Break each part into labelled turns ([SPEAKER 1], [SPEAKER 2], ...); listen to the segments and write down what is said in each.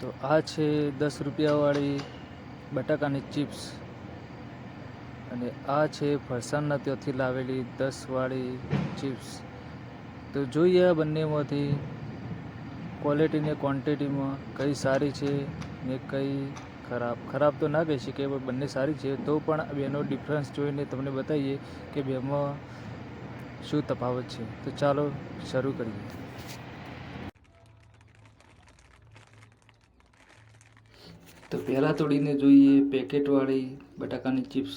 [SPEAKER 1] તો આ છે દસ રૂપિયાવાળી બટાકાની ચિપ્સ. અને આ છે ફરસાણના ત્યાંથી લાવેલી દસવાળી ચિપ્સ. તો જોઈએ આ બંનેમાંથી ક્વોલિટી ને ક્વોન્ટિટીમાં કઈ સારી છે ને કઈ ખરાબ. ખરાબ તો ના કહી શકીએ પણ બંને સારી છે. તો પણ બેનો ડિફરન્સ જોઈને તમને બતાવીએ કે બેમાં શું તફાવત છે. તો ચાલો શરૂ કરીએ. તો પહેલાં તોડીને જોઈએ પેકેટવાળી બટાકાની ચિપ્સ.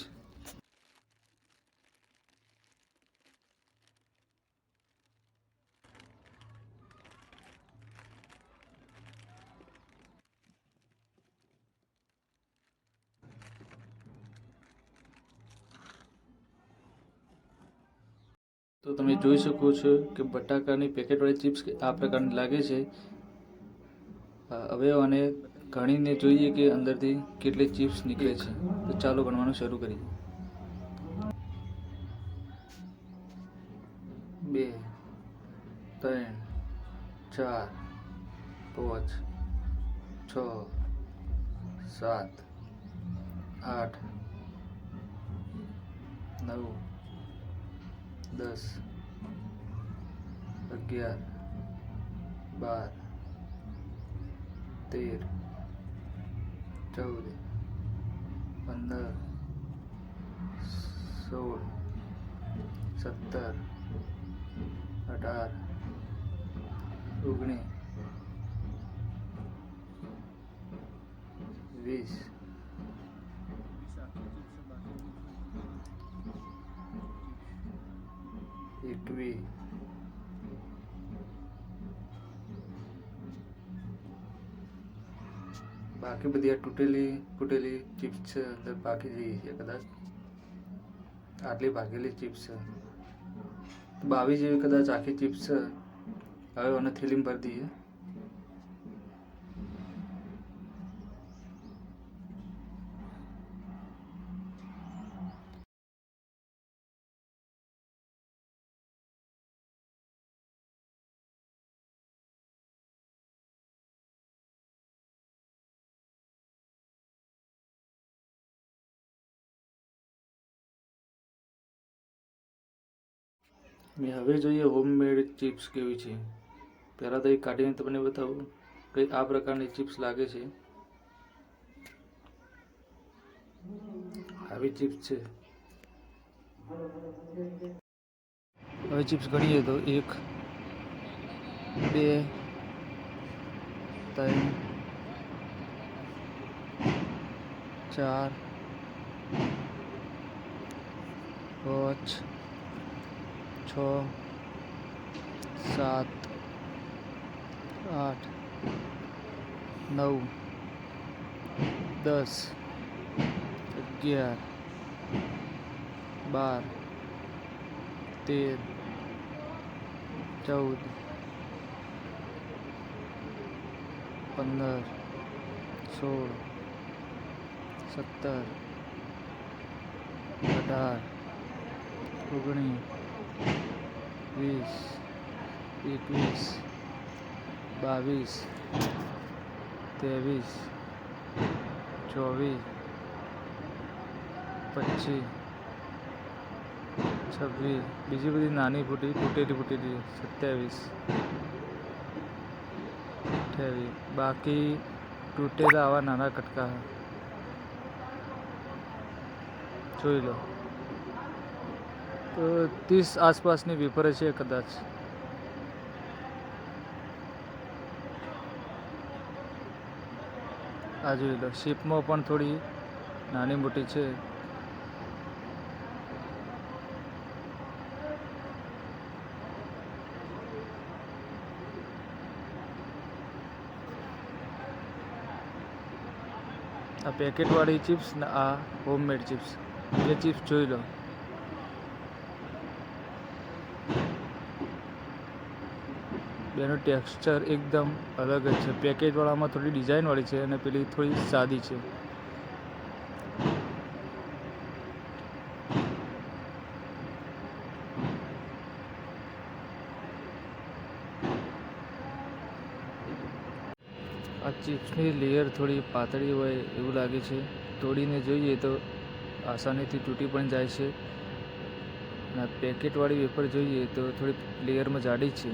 [SPEAKER 1] તો તમે જોઈ શકો છો કે બટાકાની પેકેટવાળી ચિપ્સ આ પ્રકારની લાગે છે. હવે આને ગણીને જોઈએ કે અંદરથી કેટલી ચિપ્સ નીકળે છે. તો ચાલો ગણવાનું શરૂ કરીએ. બે, ત્રણ, ચાર, પાંચ, છ, સાત, આઠ, નવ, દસ, અગિયાર, બાર, તેર ચૌદ પંદર સોળ સત્તર અઢાર ઓગણીસ વીસ. એકવીસ. બાકી બધી આ તૂટેલી ફૂટેલી ચિપ્સ છે અંદર બાકી જઈ છે કદાચ આટલી ભાગેલી ચિપ્સ છે બાવીસ જેવી કદાચ આખી ચિપ્સ છે હવે મને થેલીમાં ભરી દઈએ મેં હવે જોઈએ હોમમેડ ચિપ્સ કેવી છે? પહેલાં તો એ કાઢીને તમને બતાવું કંઈ આ પ્રકારની ચિપ્સ લાગે છે. આવી ચિપ્સ છે. હવે ચિપ્સ ગણીએ તો એક, બે, ત્રણ, ચાર, પાંચ છ સાત આઠ નવ દસ અગિયાર બાર તેર ચૌદ પંદર સોળ સત્તર અઢાર ઓગણીસ વીસ, એકવીસ, બાવીસ, ત્રેવીસ, ચોવીસ, પચીસ, છવ્વીસ. બીજી બધી નાની ફૂટી, ફૂટેલી ફૂટેલી સત્યાવીસ, અઠ્યાવીસ. બાકી તૂટેલા આવા નાના કટકા જોઈ લો. તો ત્રીસ આસપાસની વેફર છે કદાચ. આ જોઈ લો શેપમાં પણ થોડી નાની મોટી છે. આ પેકેટવાળી ચિપ્સ ને આ હોમમેડ ચિપ્સ બે ચિપ્સ જોઈ લો. બેનું ટેક્સચર એકદમ અલગ જ છે. પેકેજવાળામાં થોડી ડિઝાઇનવાળી છે અને પેલી થોડી સાદી છે. આ ચિપ્સની લેયર થોડી પાતળી હોય એવું લાગે છે. તોડીને જોઈએ તો આસાનીથી તૂટી પણ જાય છે. અને પેકેટવાળી વેફર જોઈએ તો થોડી લેયરમાં જાડી છે.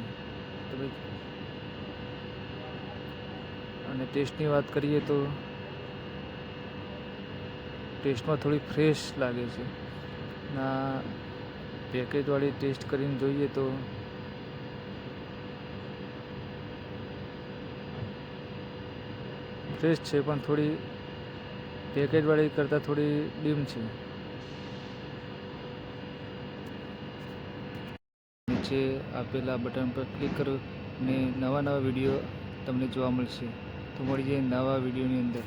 [SPEAKER 1] તમે અને ટેસ્ટની વાત કરીએ તો ટેસ્ટમાં થોડી ફ્રેશ લાગે છે. ના, પેકેજવાળી ટેસ્ટ કરીને જોઈએ તો ફ્રેશ છે, પણ થોડી પેકેજવાળી કરતાં થોડી ડીમ છે. નીચે આપેલા બટન પર ક્લિક કરો ને નવા નવા વીડિયો તમને જોવા મળશે. તો મળીએ નવા વિડીયોની અંદર.